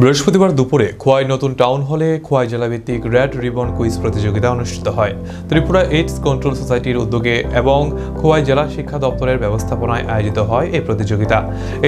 বৃহস্পতিবার দুপুরে খোয়াই নতুন টাউন হলে খোয়াই জেলাভিত্তিক রেড রিবন কুইজ প্রতিযোগিতা অনুষ্ঠিত হয়। ত্রিপুরা এইডস কন্ট্রোল সোসাইটির উদ্যোগে এবং খোয়াই জেলা শিক্ষা দপ্তরের ব্যবস্থাপনায় আয়োজিত হয় এই প্রতিযোগিতা।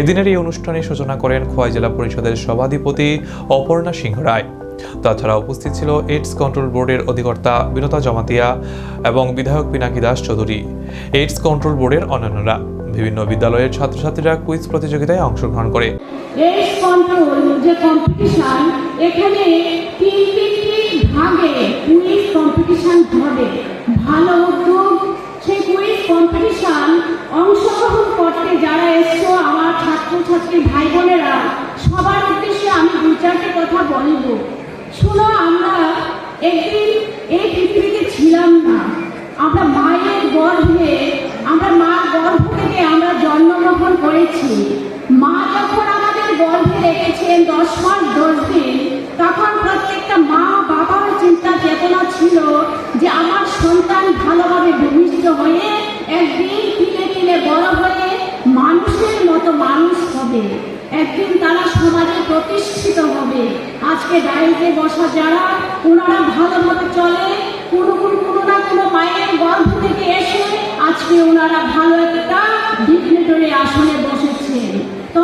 এদিনের এই অনুষ্ঠানে সূচনা করেন খোয়াই জেলা পরিষদের সভাধিপতি অপর্ণা সিংহ রায়। তাছাড়া উপস্থিত ছিল এইডস কন্ট্রোল বোর্ডের অধিকর্তা বিনতা জমাতিয়া এবং বিধায়ক পিনাকি দাস চৌধুরী। এইডস কন্ট্রোল বোর্ডের অন্যান্যরা। বিভিন্ন বিদ্যালয়ের ছাত্রছাত্রীরা কুইজ প্রতিযোগিতায় অংশগ্রহণ করে। এখানে তিন তিনটি কম্পিটিশন ভালো কুইজ অংশগ্রহণ করতে যারা আমার ছাত্রছাত্রী সবার দু চারটে কথা আমরা এই ছিলাম না। করেছি মা যখন আমাদের গর্ভে রেখেছেন দশ মাস, দশ দিন, তখন প্রত্যেকটা মা বাবার চিন্তা চেতনা ছিল যে আমার সন্তান ভালোভাবে ভূমিষ্ঠ হয়ে একদিন তিলে তিলে বড় হয়ে মানুষের মতো মানুষ হবে। একদিন তারা সমাজে প্রতিষ্ঠিত হবে। আজকে ডায়েরিতে বসা যারা, ওনারা ভালোভাবে চলে, কোনো কোনো কোনো না কোনো মায়ের গর্ভ থেকে এসে আজকে ওনারা ভালো একটা ডিগনিটরি তো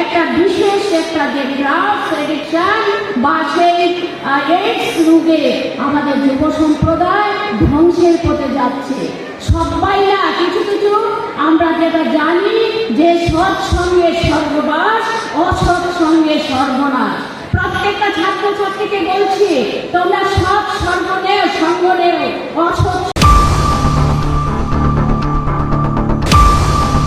একটা বিশেষ একটা যে এডিকশন বা সেই এইডস রোগে আমাদের যুব সম্প্রদায় ধ্বংসের পথে যাচ্ছে। সবাই না কিছু কিছু, আমরা যেটা জানি যে সৎ সঙ্গে স্বর্গবাস, অসৎ সঙ্গে সর্বনাশ প্রত্যেকটা ছাত্রছাত্রীকে বলছি, তোমরা সৎ সঙ্গ নেও সঙ্গ নেও